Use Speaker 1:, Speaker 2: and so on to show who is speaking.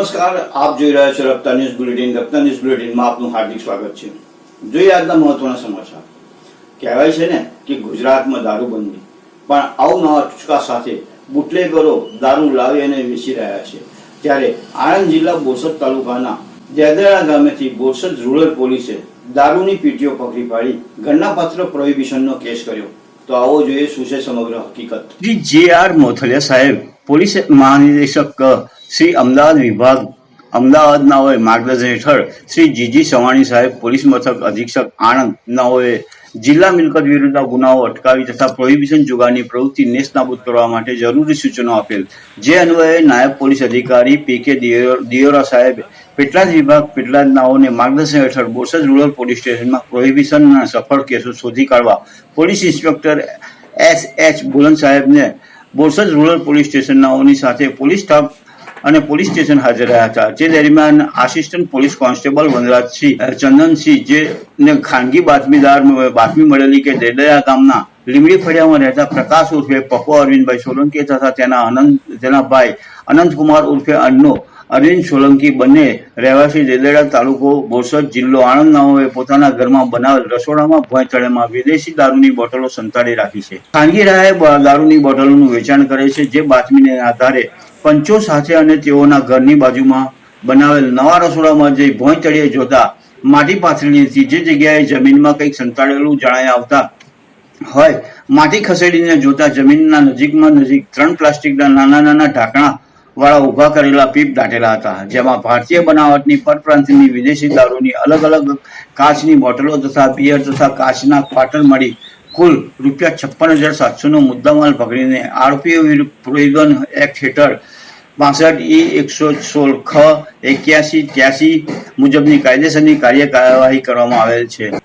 Speaker 1: નમસ્કાર આપ જોઈ રહ્યા છો Rapta news bulletin Rapta news બુલેટિનમાં આપનું હાર્દિક સ્વાગત છે જોઈએ આજના મહત્વના સમાચાર કહેવાય છે ને કે ગુજરાતમાં દારૂબંધી પણ અવનવા ટૂચકા સાથે બુટલેગરો દારૂ લાવી અને વેચી રહ્યા છે ત્યારે આણંદ જિલ્લા બોરસદ તાલુકાના દેદરા ગામેથી બોરસદ રૂરલ પોલીસે દારૂની પીટીઓ પકડી પાડી ગણનાપાત્ર પ્રોહિબિશનનો કેસ કર્યો તો આવો જોઈએ શું છે સમગ્ર હકીકત
Speaker 2: જે આર મોથલિયા સાહેબ પોલીસ મહાનિદેશક શ્રી અમદાવાદ વિભાગ, અમદાવાદના હોય માર્ગદર્શન હેઠળ શ્રી જીજી સવાણી સાહેબ, પોલીસ મથક અધિક્ષક આણંદ નાઓએ જિલ્લા મિલકત વિરુદ્ધના ગુનાઓ અટકાવી તથા પ્રોહિબિશન જુગારની પ્રવૃત્તિ નેસ્તનાબૂદ કરવા માટે જરૂરી સૂચનો આપેલ. જે અન્વયે નાયબ પોલીસ અધિકારી પી કે દિયોરા સાહેબ, પેટલાદ વિભાગ પેટલાદ નાઓને માર્ગદર્શન હેઠળ બોરસદ રૂરલ પોલીસ સ્ટેશનમાં પ્રોહિબિશનના સફળ કેસો શોધી કાઢવા police inspector S H Buland સાહેબને બોરસદ રૂરલ પોલીસ સ્ટેશનનાઓની સાથે પોલીસ સ્ટાફ અને પોલીસ સ્ટેશન હાજર રહ્યા હતા. જે દરમિયાન assistant police constable Vanrajsinh Chandansinh, જે ખાનગી બાતમીદાર બાતમી મળેલી કે દેડયા ગામના લીમડી ફળિયામાં રહેતા પ્રકાશ ઉર્ફે પપ્પુ અરવિંદભાઈ સોલંકી તથા તેના અનંત, તેના ભાઈ અનંતકુમાર ઉર્ફે અન્નો અરવિંદ સોલંકી બંને રહેવાસી દેદેડા તાલુકો બોરસદ જિલ્લો આણંદ નાઓએ પોતાના ઘરમાં બનાવેલ રસોડામાં ભોંયતળેમાં વિદેશી દારૂની બોટલો સંતાડી રાખી છે. ખાનગી રાહે દારૂની બોટલોનું વેચાણ કરે છે, જે બાતમીને આધારે પંચો સાથે અને તેઓના ઘરની બાજુમાં બનાવેલ નવા રસોડામાં જઈ ભોંય તળિયે જોતા માટી પાથરીની જે જગ્યાએ જમીનમાં કંઈક સંતાડેલું જણાય આવતા હોય, માટી ખસેડીને જોતા જમીનના નજીકમાં નજીક ત્રણ પ્લાસ્ટિકના નાના નાના ઢાંકણા વાળા ઊભા કરેલા પીપ દાટેલા હતા, જેમાં ભારતીય બનાવટની પરપ્રાંતની વિદેશી દારૂની અલગ અલગ કાચની બોટલો તથા બિયર તથા કાચના ક્વાર્ટર મળી કુલ રૂપિયા છપ્પન હજાર સાતસોનો મુદ્દામાલ પકડીને આરોપીઓ વિરુદ્ધ પ્રોહિબન એક્ટ હેઠળ બાસઠ ઈ એકસો સોળ ખ એક્યાસી ત્યાસી મુજબની કાયદેસરની કાર્યવાહી કરવામાં આવેલ છે.